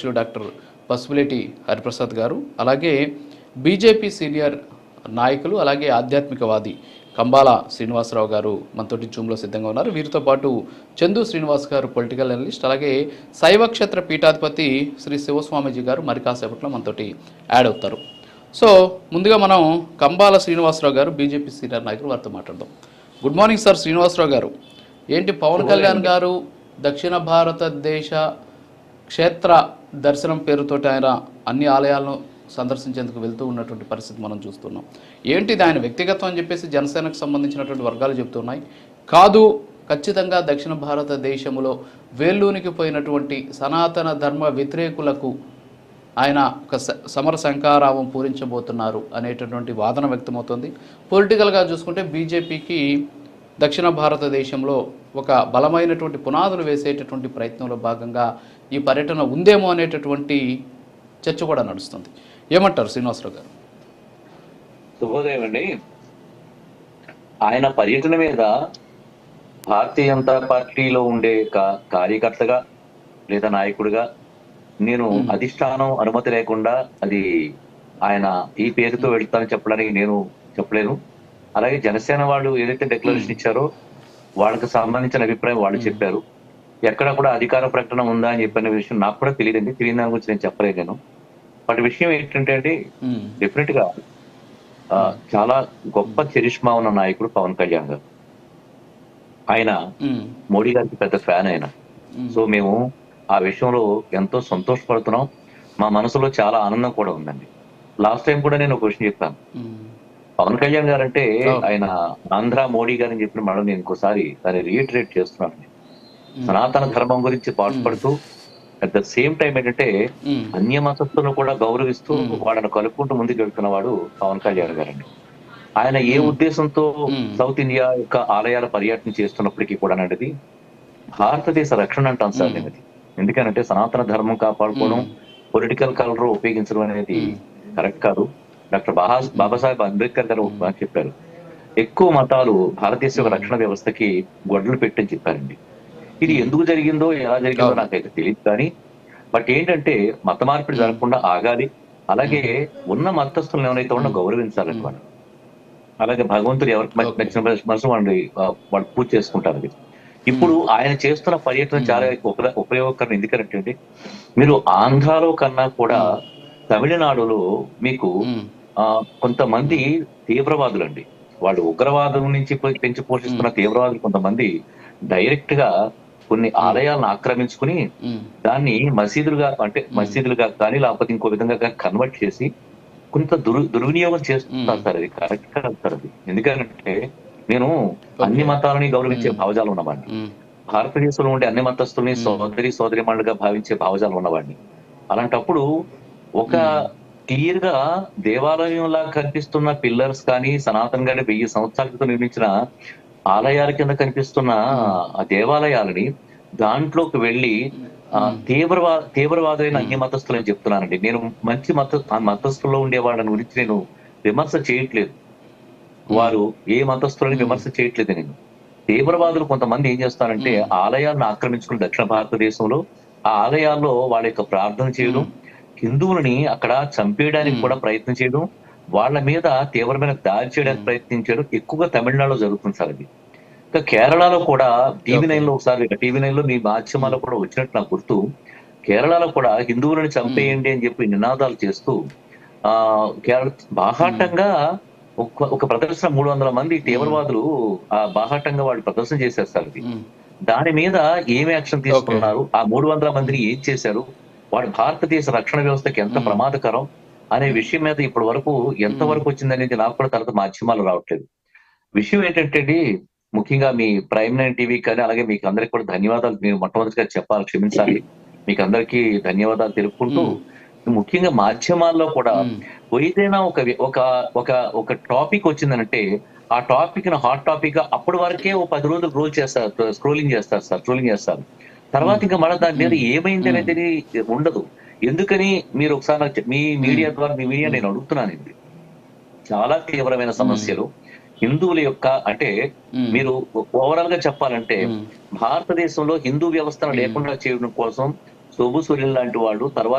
అధ్యక్షులు డాక్టర్ పసుపులేటి హరిప్రసాద్ గారు అలాగే బీజేపీ సీనియర్ నాయకులు అలాగే ఆధ్యాత్మికవాది కంబాల శ్రీనివాసరావు గారు మనతోటి జూమ్లో సిద్ధంగా ఉన్నారు. వీరితో పాటు చందు శ్రీనివాస్ గారు పొలిటికల్ అనలిస్ట్ అలాగే శైవక్షేత్ర పీఠాధిపతి శ్రీ శివస్వామీజీ గారు మరి కాసేపట్లో మనతోటి యాడ్ అవుతారు. సో ముందుగా మనం కంబాల శ్రీనివాసరావు గారు బీజేపీ సీనియర్ నాయకులు వారితో మాట్లాడదాం. గుడ్ మార్నింగ్ సార్ శ్రీనివాసరావు గారు. ఏంటి పవన్ కళ్యాణ్ గారు దక్షిణ భారతదేశ క్షేత్ర దర్శనం పేరుతోటి ఆయన అన్ని ఆలయాలను సందర్శించేందుకు వెళ్తూ ఉన్నటువంటి పరిస్థితి మనం చూస్తున్నాం. ఏంటిది ఆయన వ్యక్తిగతం అని చెప్పేసి జనసేనకు సంబంధించినటువంటి వర్గాలు చెప్తున్నాయి. కాదు ఖచ్చితంగా దక్షిణ భారతదేశంలో వేల్లూనికి పోయినటువంటి సనాతన ధర్మ వ్యతిరేకులకు ఆయన ఒక స- సమర శంకారావం పూరించబోతున్నారు అనేటటువంటి వాదన వ్యక్తమవుతుంది. పొలిటికల్గా చూసుకుంటే బీజేపీకి దక్షిణ భారతదేశంలో ఒక బలమైనటువంటి పునాదులు వేసేటటువంటి ప్రయత్నంలో భాగంగా ఈ పర్యటన ఉందేమో అనేటటువంటి చర్చ కూడా నడుస్తుంది. ఏమంటారు శ్రీనివాసరావు గారు? శుభోదయం అండి. ఆయన పర్యటన మీద భారతీయ జనతా పార్టీలో ఉండే కార్యకర్తగా లేదా నాయకుడిగా నేను అధిష్టానం అనుమతి లేకుండా అది ఆయన ఈ పేరుతో వెళ్తానని చెప్పడానికి నేను చెప్పలేను. అలాగే జనసేన వాళ్ళు ఏదైతే డిక్లరేషన్ ఇచ్చారో వాళ్ళకి సంబంధించిన అభిప్రాయం వాళ్ళు చెప్పారు. ఎక్కడ కూడా అధికార ప్రకటన ఉందా అని చెప్పిన విషయం నాకు కూడా తెలియదండి. తెలియని దాని గురించి నేను చెప్పలేదు నేను. బట్ విషయం ఏంటంటే అండి డెఫినెట్గా ఆ, చాలా గొప్ప చరిష్మా ఉన్న నాయకుడు పవన్ కళ్యాణ్ గారు. ఆయన మోడీ గారికి పెద్ద ఫ్యాన్ ఆయన. సో మేము ఆ విషయంలో ఎంతో సంతోషపడుతున్నాం. మా మనసులో చాలా ఆనందం కూడా ఉందండి. లాస్ట్ టైం కూడా నేను ఒక క్వశ్చన్ చెప్పాను. పవన్ కళ్యాణ్ గారు అంటే. ఆయన ఆంధ్ర మోడీ గారని చెప్పిన మళ్ళీ నేను ఇంకోసారి దాన్ని రీఇటరేట్ చేస్తున్నాను సనాతన ధర్మం గురించి పాటుపడుతూ అట్ ద సేమ్ టైం ఏంటంటే అన్య మతస్థులను కూడా గౌరవిస్తూ. వాళ్ళని కలుపుకుంటూ ముందుకు వెళ్తున్నవాడు పవన్ కళ్యాణ్ గారండి ఆయన ఏ ఉద్దేశంతో. సౌత్ ఇండియా యొక్క ఆలయాల పర్యటన చేస్తున్నప్పటికీ కూడా అనేది భారతదేశ రక్షణ అంటాం సార్ నేను అది ఎందుకనంటే సనాతన ధర్మం కాపాడుకోవడం. పొలిటికల్ కలర్ ఉపయోగించడం అనేది. కరెక్ట్ కాదు డాక్టర్ బాబా బాబాసాహెబ్ అంబేద్కర్ గారు మాట చెప్పారు. ఎక్కువ మతాలు భారతదేశ యొక్క రక్షణ వ్యవస్థకి గొడ్డలు పెట్టని చెప్పారండి. ఇది ఎందుకు జరిగిందో ఎలా జరిగిందో. నాకైతే తెలియదు కానీ బట్ ఏంటంటే మత మార్పిడి జరగకుండా ఆగాలి. అలాగే ఉన్న మతస్థులను ఎవరైతే ఉన్నా గౌరవించాలని వాళ్ళు అలాగే భగవంతుడు ఎవరికి. నచ్చిన మనసు వాళ్ళు వాళ్ళు పూజ చేసుకుంటారు ఇప్పుడు ఆయన చేస్తున్న పర్యటన చాలా ఉప- ఉపయోగకరం. ఎందుకంటే మీరు ఆంధ్రాలో కన్నా కూడా తమిళనాడులో మీకు కొంతమంది తీవ్రవాదులు అండి వాళ్ళు ఉగ్రవాదం నుంచి పెంచి పోషిస్తున్న తీవ్రవాదులు కొంతమంది డైరెక్ట్గా కొన్ని ఆలయాలను ఆక్రమించుకుని దాన్ని మసీదులుగా అంటే మసీదులుగా కానీ లేకపోతే ఇంకో విధంగా కానీ కన్వర్ట్ చేసి కొంత దుర్ దుర్వినియోగం చేస్తున్నారు సార్ అది కరెక్ట్ కాదు సార్ అది. ఎందుకంటే నేను అన్ని మతాలని గౌరవించే భావజాలం ఉన్నవాడిని. భారతదేశంలో ఉండే అన్ని మతస్థుల్ని సోదరి సోదరి భావించే భావజాలం ఉన్నవాడిని. అలాంటప్పుడు ఒక క్లియర్గా దేవాలయంలా కనిపిస్తున్న పిల్లర్స్ కానీ సనాతన్ గారి వెయ్యి సంవత్సరాల క్రితం నిర్మించిన ఆలయాల కింద కనిపిస్తున్న ఆ దేవాలయాలని దాంట్లోకి వెళ్ళి ఆ, తీవ్రవా తీవ్రవాదమైన అన్య మతస్థులని చెప్తున్నానండి. నేను మంచి మత ఆ మతస్థుల్లో ఉండే వాళ్ళని గురించి నేను విమర్శ చేయట్లేదు. వారు ఏ మతస్థులని విమర్శ చేయట్లేదు నేను. తీవ్రవాదులు కొంతమంది ఏం చేస్తారంటే ఆలయాలను ఆక్రమించుకుని దక్షిణ భారతదేశంలో ఆ ఆలయాల్లో వాళ్ళ యొక్క ప్రార్థన చేయడం హిందువులని అక్కడ చంపేయడానికి కూడా ప్రయత్నం చేయడం వాళ్ళ మీద తీవ్రమైన దాడి చేయడానికి ప్రయత్నించడం ఎక్కువగా తమిళనాడులో జరుగుతుంది సార్ అది. ఇంకా కేరళలో కూడా టీవీ నైన్లో ఒకసారి టీవీ నైన్లో మీ మాధ్యమాల్లో కూడా వచ్చినట్టు నాకు గుర్తు. కేరళలో కూడా హిందువులను చంపేయండి అని చెప్పి నినాదాలు చేస్తూ ఆ కేరళ బాహాటంగా ఒక ఒక ప్రదర్శన మూడు వందల మంది తీవ్రవాదులు ఆ బాహాటంగా వాళ్ళు ప్రదర్శన ఉమ్, దాని మీద ఏం యాక్షన్ తీసుకున్నారు? ఆ మూడు వందల మందిని ఏం చేశారు? వాడు భారతదేశ రక్షణ వ్యవస్థకి ఎంత ప్రమాదకరం అనే విషయం మీద ఇప్పటి వరకు ఎంత వరకు వచ్చిందనేది నాకు కూడా తర్వాత మాధ్యమాలు రావట్లేదు. విషయం ఏంటంటే ముఖ్యంగా మీ ప్రైమ్ నైన్ టీవీ కానీ అలాగే మీకు అందరికి కూడా ధన్యవాదాలు. మీరు మొట్టమొదటిగా చెప్పాలి క్షమించాలి. మీకు అందరికీ ధన్యవాదాలు తెలుపుకుంటూ ముఖ్యంగా మాధ్యమాల్లో కూడా ఏదైనా ఒక ఒక ఒక ఒక టాపిక్ వచ్చిందనంటే ఆ టాపిక్ హాట్ టాపిక్గా అప్పటి వరకే ఓ పది రోజులు రోల్ చేస్తారు స్క్రోలింగ్ చేస్తారు సార్ ట్రోలింగ్ చేస్తారు. తర్వాత ఇంకా మళ్ళీ దాని మీద ఏమైంది అనేది ఉండదు. ఎందుకని మీరు ఒకసారి మీ మీడియా ద్వారా మీ మీడియా నేను అడుగుతున్నాను ఇది. చాలా తీవ్రమైన సమస్యలు. హిందువుల యొక్క అంటే మీరు ఓవరాల్గా చెప్పాలంటే భారతదేశంలో హిందూ వ్యవస్థను లేకుండా చేయడం కోసం శోభు సూర్యులు లాంటి వాడు తర్వాత